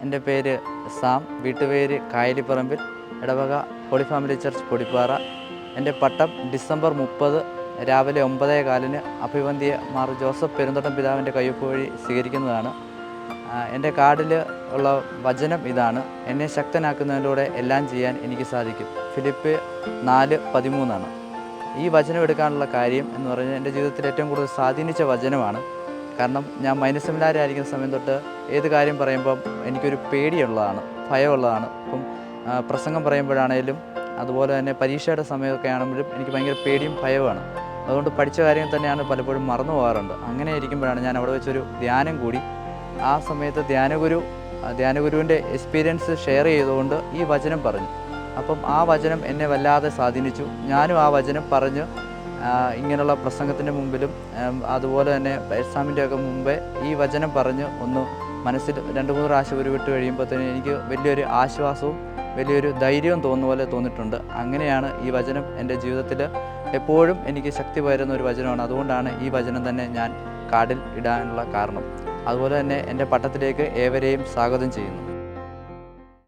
എന്റെ പേര് സാം വീട്ടുപേര് കായലിപ്പറമ്പിൽ ഇടവക ഹോളി ഫാമിലി ചർച്ച് പൊടിപ്പാറ. എന്റെ പട്ടം ഡിസംബർ മുപ്പത് രാവിലെ ഒമ്പതേ കാലിന് അഭിവന്ധിയെ മാർ ജോസഫ് പെരുന്തോട്ടം പിതാവിന്റെ കയ്യൊപ്പ് വഴി സ്വീകരിക്കുന്നതാണ്. എന്റെ കാർഡിൽ ഉള്ള വചനം ഇതാണ് എന്നെ ശക്തനാക്കുന്നതിലൂടെ എല്ലാം ചെയ്യാൻ എനിക്ക് സാധിക്കും. ഫിലിപ്പ് നാല് പതിമൂന്നാണ്. ഈ വചനം എടുക്കാനുള്ള കാര്യം എന്ന് പറഞ്ഞാൽ എന്റെ ജീവിതത്തിൽ ഏറ്റവും കൂടുതൽ സ്വാധീനിച്ച വചനമാണ്. കാരണം ഞാൻ മൈനസെമിനാരി ആയിരിക്കുന്ന സമയം തൊട്ട് ഏത് കാര്യം പറയുമ്പം എനിക്കൊരു പേടിയുള്ളതാണ് ഭയമുള്ളതാണ്. ഇപ്പം ആ, പ്രസംഗം പറയുമ്പോഴാണേലും അതുപോലെ തന്നെ പരീക്ഷയുടെ സമയമൊക്കെ ആണെങ്കിലും എനിക്ക് ഭയങ്കര പേടിയും ഭയവുമാണ്. അതുകൊണ്ട് പഠിച്ച കാര്യം തന്നെയാണ് പലപ്പോഴും മറന്നു പോകാറുണ്ട്. അങ്ങനെ ഇരിക്കുമ്പോഴാണ് ഞാൻ അവിടെ വെച്ചൊരു ധ്യാനം കൂടി. ആ സമയത്ത് ധ്യാനഗുരു ധ്യാനഗുരുവിന്റെ എക്സ്പീരിയൻസ് ഷെയർ ചെയ്തുകൊണ്ട് ഈ വചനം പറഞ്ഞു. അപ്പം ആ വചനം എന്നെ വല്ലാതെ സ്വാധീനിച്ചു. ഞാനും ആ വചനം പറഞ്ഞ് ഇങ്ങനെയുള്ള പ്രസംഗത്തിന്റെ മുമ്പിലും അതുപോലെ തന്നെ എക്സാമിന്റെ ഒക്കെ മുമ്പേ ഈ വചനം പറഞ്ഞ് ഒന്ന് മനസ്സിൽ രണ്ട് മൂന്ന് പ്രാവശ്യം ഉരുവിട്ട് കഴിയുമ്പോഴത്തേന് എനിക്ക് വലിയൊരു ആശ്വാസവും വലിയൊരു ധൈര്യവും തോന്നുന്ന പോലെ തോന്നിയിട്ടുണ്ട്. അങ്ങനെയാണ് ഈ വചനം എന്റെ ജീവിതത്തിൽ എപ്പോഴും എനിക്ക് ശക്തി പകരുന്ന ഒരു വചനമാണ്. അതുകൊണ്ടാണ് ഈ വചനം തന്നെ ഞാൻ കാർഡിൽ ഇടാനുള്ള കാരണം. അതുപോലെ തന്നെ എന്റെ പട്ടത്തിലേക്ക് ഏവരെയും സ്വാഗതം ചെയ്യുന്നു.